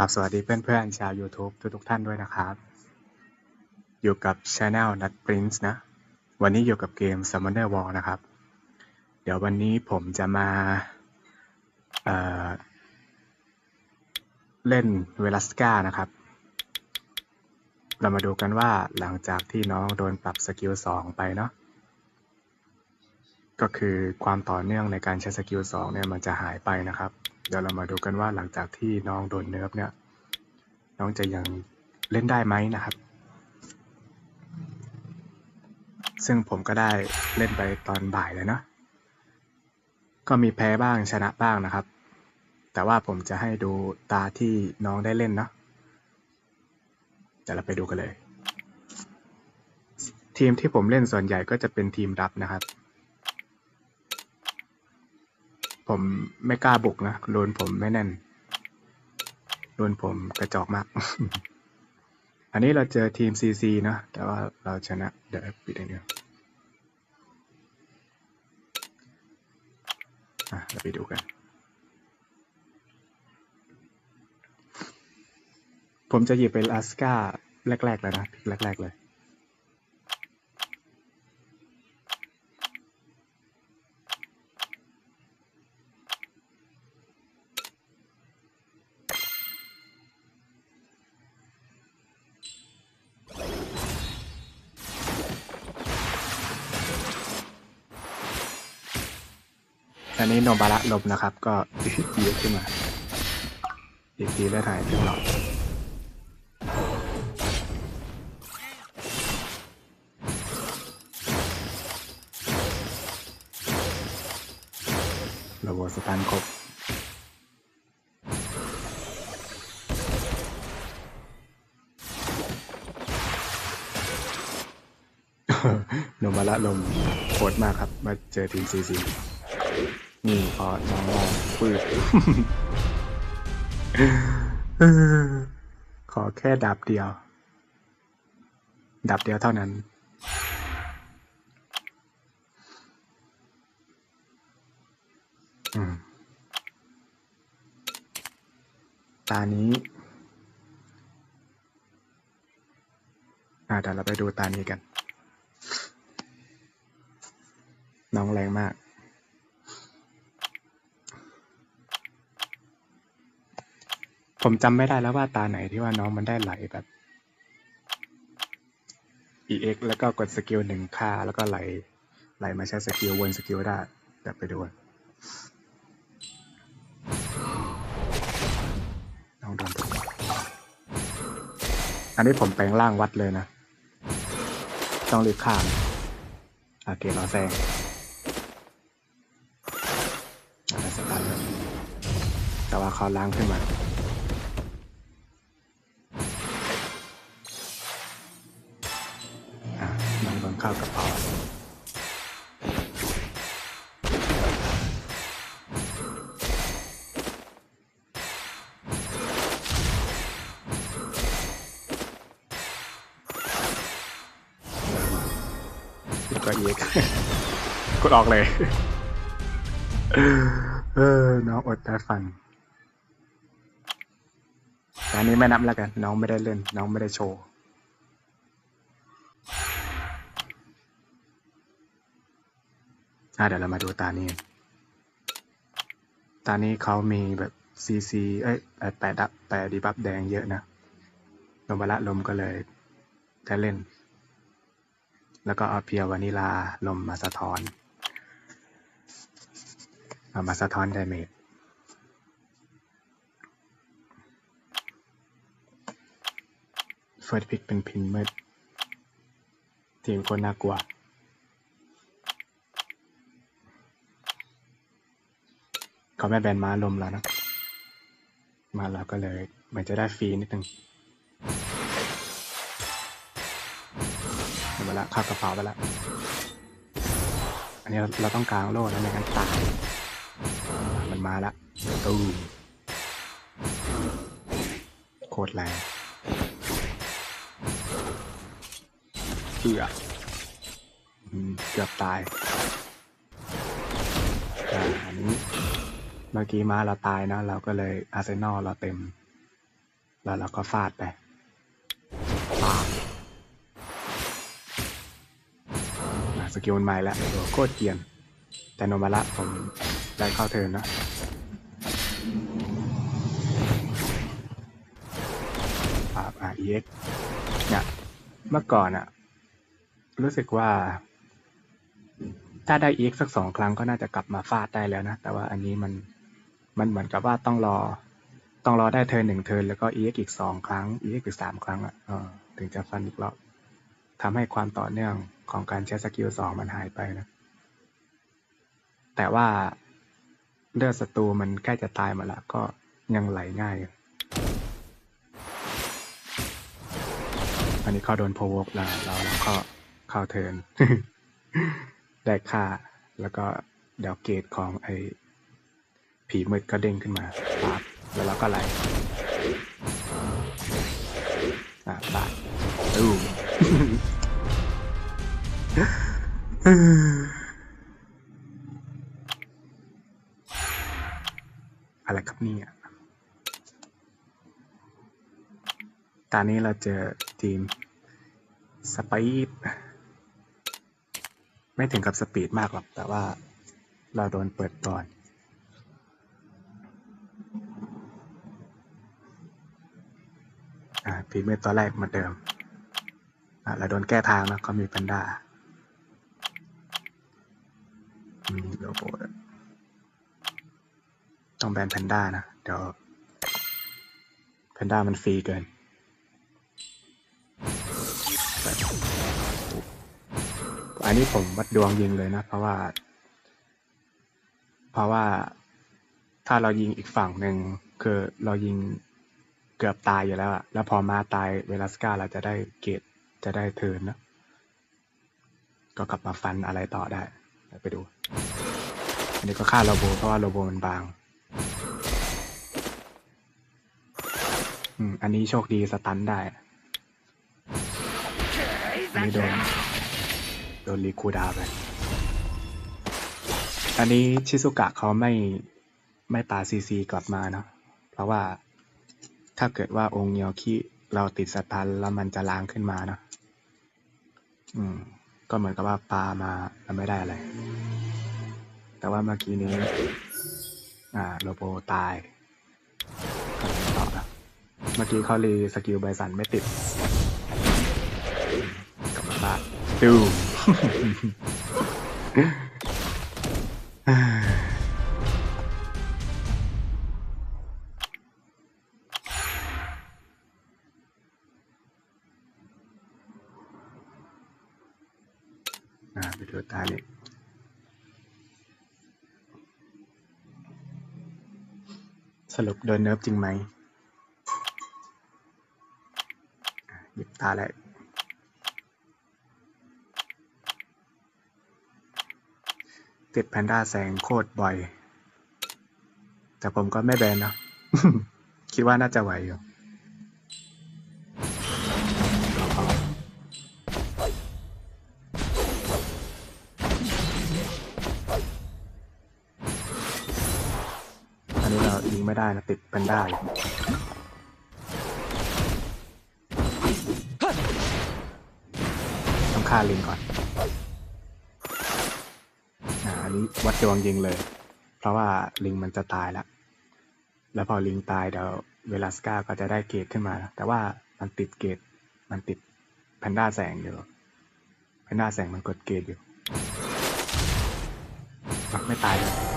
ครับสวัสดีเพื่อนๆชาว YouTube ทุกๆท่านด้วยนะครับ อยู่กับ Channel Nut Prince นะ วันนี้อยู่กับเกม Summoner War นะครับ เดี๋ยววันนี้ผมจะมาเเล่นเวลัสกานะครับ เรามาดูกันว่าหลังจากที่น้องโดนปรับสกิล2ไปเนาะก็คือความต่อเนื่องในการใช้สกิล2เนี่ยมันจะหายไปนะครับ เดี๋ยวเรามาดูกันว่าหลังจากที่น้องโดนเนิร์ฟเนี่ย น้องจะยังเล่นได้ไหมนะครับ ซึ่งผมก็ได้เล่นไปตอนบ่ายเลยเนาะก็มีแพ้บ้างชนะบ้างนะครับ แต่ว่าผมจะให้ดูตาที่น้องได้เล่นเนาะเดี๋ยวเราไปดูกันเลย ทีมที่ผมเล่นส่วนใหญ่ก็จะเป็นทีมรับนะครับ ผมไม่กล้าบุกนะโดนผมไม่แน่นโดนผมกระจอกมาก อันนี้เราเจอทีม CC นะ แต่ว่าเราชนะ เดี๋ยวปิดอันนี้อะเราไปดูกัน ผมจะหยิบเป็นลาสกาแรกๆเลยนะพิกแรกๆเลย นนี้โนบาระลมนะครับ ก็เยอะขึ้นมาอีกทีได้ถ่ายเรื่องหลอดระบบสตันครบโนบาระลมโคตรมากครับ มาเจอทีมซีซี นี่พอน้องลองปืดขอแค่ดับเดียว ดับเดียวเท่านั้น ตานี้ อ่าเดี๋ยวเราไปดูตานี้กัน น้องแรงมาก ผมจำไม่ได้แล้วว่าตาไหนที่ว่าน้องมันได้ไหลแบบ EX แล้วก็กดสกิลหนึ่งค่า แล้วก็ไหล ไหลมาใช้สกิลวนสกิลได้เดี๋ยวไปดูน้องโดนตัวอันนี้ผมแปลงร่างวัดเลยนะ ต้องรีบข้ามโอเครอแซงอะไรสตาร์ทเลยแต่ว่าเขาล้างขึ้นมา ข้ากระเพาะแล้วก็เอ็กกดออกเลย เออ น้องอดแต่ฟันแต่อันนี้ไม่นับแล้วกัน น้องไม่ได้เล่น น้องไม่ได้โชว์ อะเดี๋ยวเรามาดูตานี้ ตานี้เขามีแบบซีซีเอ้ยแปดดับแปดดีบัฟแดงเยอะนะลมบาระลมก็เลยได้เล่น แล้วก็เอาเพียววานิลาลมมาสะท้อนเอามาสะท้อนไดเมจเฟิร์สพิกเป็นพินมืดทีมคนน่ากลัว เขาไม่แบนม้าลมแล้วนะ มาแล้วก็เลยเหมือนจะได้ฟรีนิดนึงเอาไปละเข้ากระเป๋าไปละอันนี้เราเราต้องกลางโล่แล้วไม่งั้นตายมันมาละตูโคตรแรงเอืออืมเกือบตายอ่าอันนี้ เมื่อกี้มาเราตายนะเราก็เลยอาร์เซนอลเราเต็ม แล้วเราก็ฟาดไปปาบอะสกิลใหม่แล้วโคตรเกียน แต่โนมาละผมได้เข้าเทินนะปาบอะ EX เนี่ยเมื่อก่อนอะรู้สึกว่า ถ้าได้ EX สักสองครั้งก็น่าจะกลับมาฟาดได้แล้วนะ แต่ว่าอันนี้มัน มันเหมือนกับว่าต้องรอ ต้องรอได้เทินหนึ่งเทินแล้วก็ EX อีกสองครั้ง EX อีกสามครั้งอะถึงจะฟันอีกรอบทำให้ความต่อเนื่องของการใช้สกิลสองมันหายไปนะ แต่ว่าเลือดศัตรูมันใกล้จะตายมาล้วก็ยังไหลง่าย อันนี้เขาโดนโพวกแล้วเราแล้วก็เข้าเทิน ได้ค่า แล้วก็เดยวเกตของไอ ผีมืดก็เด้งขึ้นมาปั๊บแล้วเราก็ไหลอะบาดตู้อะไรครับนี่ยตอนนี้เราเจอทีมสปีดไม่ถึงกับสปีดมากหรอก แต่ว่าเราโดนเปิดก่อน อ่า ฝีมือตัวแรกมาเดิมอ่าเราโดนแก้ทางนะเขามีแพนด้ามีโลโก้ด้วยต้องแบนแพนด้านะ เดี๋ยวแพนด้ามันฟรีเกินอันนี้ผมวัดดวงยิงเลยนะ เพราะว่า เพราะว่าถ้าเรายิงอีกฝั่งหนึ่งคือเรายิง เกือบตายอยู่แล้วอะแล้วพอมาตายเวลัสกาเราจะได้เกตจะได้เทินนะก็กลับมาฟันอะไรต่อได้ ไปดู อันนี้ก็ฆ่าโลโบเพราะว่าโลโบมันบาง อืม อันนี้โชคดีสตันได้ อันนี้โดน โดนรีคูดาไป อันนี้ชิซุกะเขาไม่ไม่ปาซีซีกลับมาเนาะเพราะว่า ถ้าเกิดว่าองค์เงียวคิเราติดสตันแล้วมันจะล้างขึ้นมาเนาะอืม ก็เหมือนกับว่าปลามาแล้วไม่ได้อะไร แต่ว่าเมื่อกี้นี้ อ่าโลโบตายต่อนะเมื่อกี้เขารีสกิลใบสันไม่ติดกลับมาบ้านดู สรุปโดนเนิร์ฟจริงไหมหยิบตาแล้วติดแพนด้าแสงโคตรบ่อย แต่ผมก็ไม่แบนนะ คิดว่าน่าจะไหวอยู่ ไม่ได้นะติดแพนด้าอยู่ต้องฆ่าลิงก่อนอ่าอันนี้วัดดวงยิงเลย เพราะว่าลิงมันจะตายแล้ว แล้วพอลิงตายเดี๋ยวเวลัสก้าก็จะได้เกรดขึ้นมา แต่ว่ามันติดเกรดมันติดแพนด้าแสงอยู่แพนด้าแสงมันกดเกรดอยู่ ไม่ตายเลย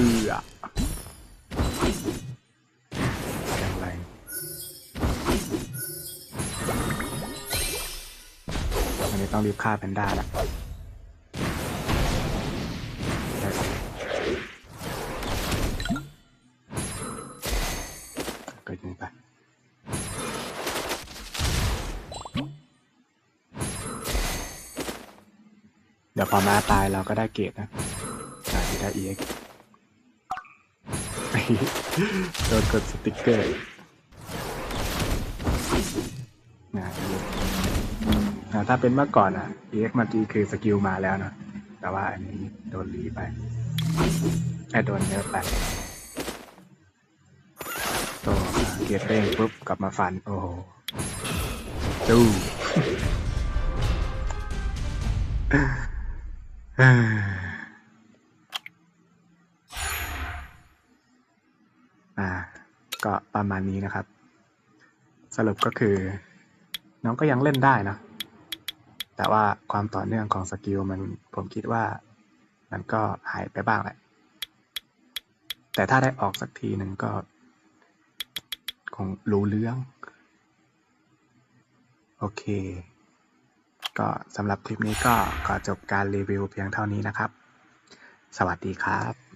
เอืออย่างไรอันนี้ต้องรีบฆ่าแพนด้าละได้ก็ยิงไปเดี๋ยวพอมาตายเราก็ได้เกรดนะอ่าที่ได้ EX โดนกดสติกเกอร์ถ้าเป็นเมื่อก่อนอะ EX มาดีคือสกิลมาแล้วเนะแต่ว่าอันนี้โดนรีไปไอ้โดนเนิร์ฟไปตัวเกียร์เร่งปุ๊บกลับมาฟัน โอ้โหดูอ้ออ่า ก็ประมาณนี้นะครับ สรุปก็คือ น้องก็ยังเล่นได้นะ แต่ว่าความต่อเนื่องของสกิลมันผมคิดว่า มันก็หายไปบ้างแหละ แต่ถ้าได้ออกสักทีหนึ่งก็ คงรู้เรื่อง โอเค ก็สำหรับคลิปนี้ก็ขอจบการรีวิวเพียงเท่านี้นะครับ สวัสดีครับ